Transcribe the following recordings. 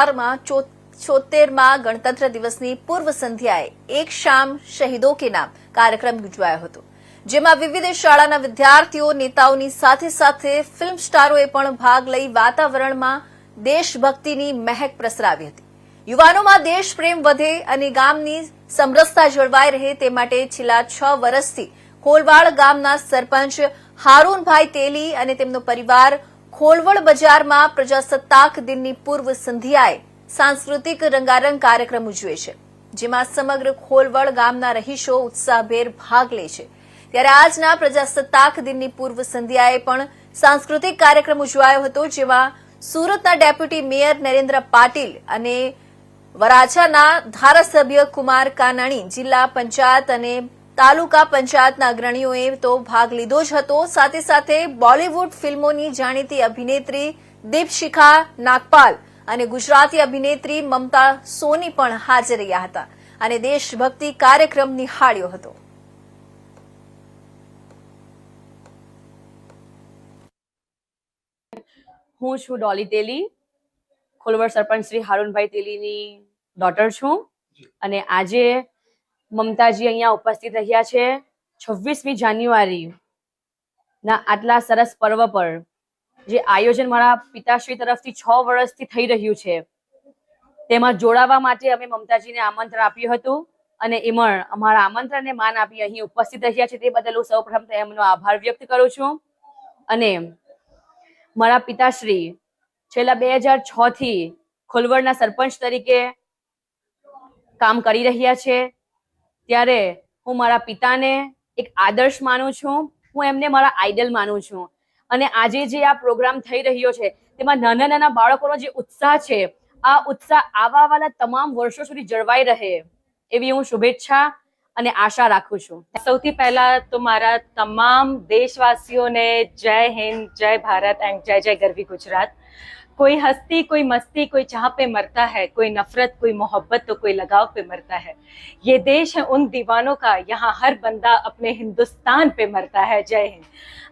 બિહારમાં છોતેરમાં ગણતંત્ર દિવસની પૂર્વ સંધ્યાએ એક શામ શહીદો કે નામ કાર્યક્રમ યોજાયો હતો, જેમાં વિવિધ શાળાના વિદ્યાર્થીઓ, નેતાઓની સાથે સાથે ફિલ્મ સ્ટારોએ પણ ભાગ લઈ વાતાવરણમાં દેશભક્તિની મહેક પ્રસરાવી હતી. યુવાનોમાં દેશપ્રેમ વધે અને ગામની સમરસતા જળવાઈ રહે તે માટે છેલ્લા છ વર્ષથી કોલવાડ ગામના સરપંચ હારૂનભાઈ તેલી અને તેમનો પરિવાર ખોલવડ બજારમાં પ્રજાસત્તાક દિનની પૂર્વ સંધ્યાએ સાંસ્કૃતિક રંગારંગ કાર્યક્રમ ઉજવે છે, જેમાં સમગ્ર ખોલવડ ગામના રહીશો ઉત્સાહભેર ભાગ લે છે. ત્યારે આજના પ્રજાસત્તાક દિનની પૂર્વ સંધ્યાએ પણ સાંસ્કૃતિક કાર્યક્રમ ઉજવાયો હતો, જેમાં સુરતના ડેપ્યુટી મેયર નરેન્દ્ર પાટીલ અને વરાછાના ધારાસભ્ય કુમાર કાનાણી, જિલ્લા પંચાયત અને તાલુકા પંચાયતના અગ્રણીઓએ તો ભાગ લીધો જ હતો. સાથે સાથે બોલીવુડ ફિલ્મોની જાણીતી અભિનેત્રી દીપશિખા નાગપાલ અને ગુજરાતી અભિનેત્રી મમતા સોની પણ હાજર રહ્યા હતા અને દેશભક્તિ કાર્યક્રમ નિહાળ્યો હતો. હું છું ડોલી તેલી ખોલવડ સરપંચ શ્રી હારૂનભાઈ તેલીની ડોટર છું. અને આજે મમતાજી અહીંયા ઉપસ્થિત રહ્યા છે. છવ્વીસમી જાન્યુઆરી, ના, આટલા સરસ પર્વ પર, જે આયોજન મારા પિતાશ્રી તરફથી છ વર્ષથી થઈ રહ્યું છે. તેમાં જોડાવા માટે અમે મમતાજીને આમંત્રણ આપ્યું હતું અને એમાં અમારા આમંત્રણને માન આપી અહીં ઉપસ્થિત રહ્યા છે તે બદલ હું સૌપ્રથમ એમનો આભાર વ્યક્ત કરું છું. અને મારા પિતાશ્રી છેલ્લા બે હજાર છ થી ખોલવડના સરપંચ તરીકે કામ કરી રહ્યા છે. ત્યારે હું મારા પિતાને એક આદર્શ માનું છું. હું એમને મારા આઈડલ માનું છું. અને આજે જે આ પ્રોગ્રામ થઈ રહ્યો છે, તેમાં નાના નાના બાળકોનો જે ઉત્સાહ છે, આ ઉત્સાહ આવા વાળા તમામ વર્ષો સુધી જળવાઈ રહે એવી હું શુભેચ્છા અને આશા રાખું છું. સૌથી પહેલા તો મારા તમામ દેશવાસીઓને જય હિન્દ, જય ભારત એન્ડ જય જય ગરવી ગુજરાત. कोई हस्ती, कोई मस्ती, कोई चाह पे मरता है, कोई नफरत, कोई मोहब्बत तो कोई लगाव पे मरता है। ये देश है उन दीवानों का, यहाँ हर बंदा अपने हिंदुस्तान पे मरता है। जय हिंद।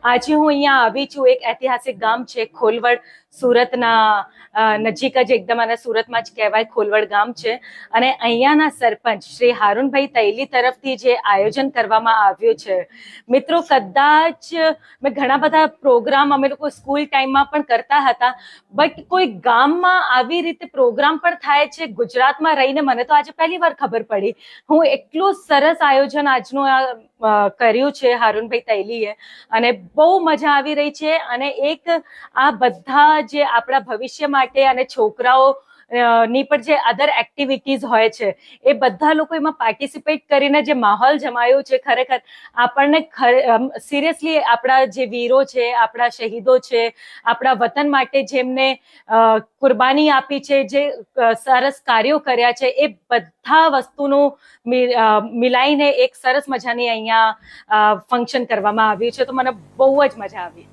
आज ही हूँ यहाँ, अभी चू एक ऐतिहासिक गाँव, छे खोलवड़ સુરતના નજીક જ એકદમ અને સુરતમાં જ કહેવાય, ખોલવડ ગામ છે. અને અહીંયાના સરપંચ શ્રી હારૂનભાઈ તૈલી તરફથી જે આયોજન કરવામાં આવ્યું છે. મિત્રો, કદાચ મેં ઘણા બધા પ્રોગ્રામ અમે લોકો સ્કૂલ ટાઈમમાં પણ કરતા હતા, બટ કોઈ ગામમાં આવી રીતે પ્રોગ્રામ પણ થાય છે? ગુજરાતમાં રહીને મને તો આજે પહેલી વાર ખબર પડી. હું એટલું સરસ આયોજન આજનું આ કર્યું છે હારૂનભાઈ તૈલીએ. અને બહુ મજા આવી રહી છે. અને એક આ બધા જે આપણા ભવિષ્ય માટે અને છોકરાઓ ની પણ જે અધર એક્ટિવિટીઝ હોય છે, એ બધા લોકો એમાં પાર્ટિસિપેટ કરીને જે માહોલ જમાયો છે ખરેખર, આપણને સિરિયસલી આપણા જે વીરો છે, આપણા શહીદો છે, આપણા વતન માટે જેમને કુરબાની આપી છે, જે સરસ કાર્યો કર્યા છે, એ બધા વસ્તુનું મિલાઈને એક સરસ મજાની અહીંયા ફંક્શન કરવામાં આવ્યું છે. તો મને બહુ જ મજા આવી.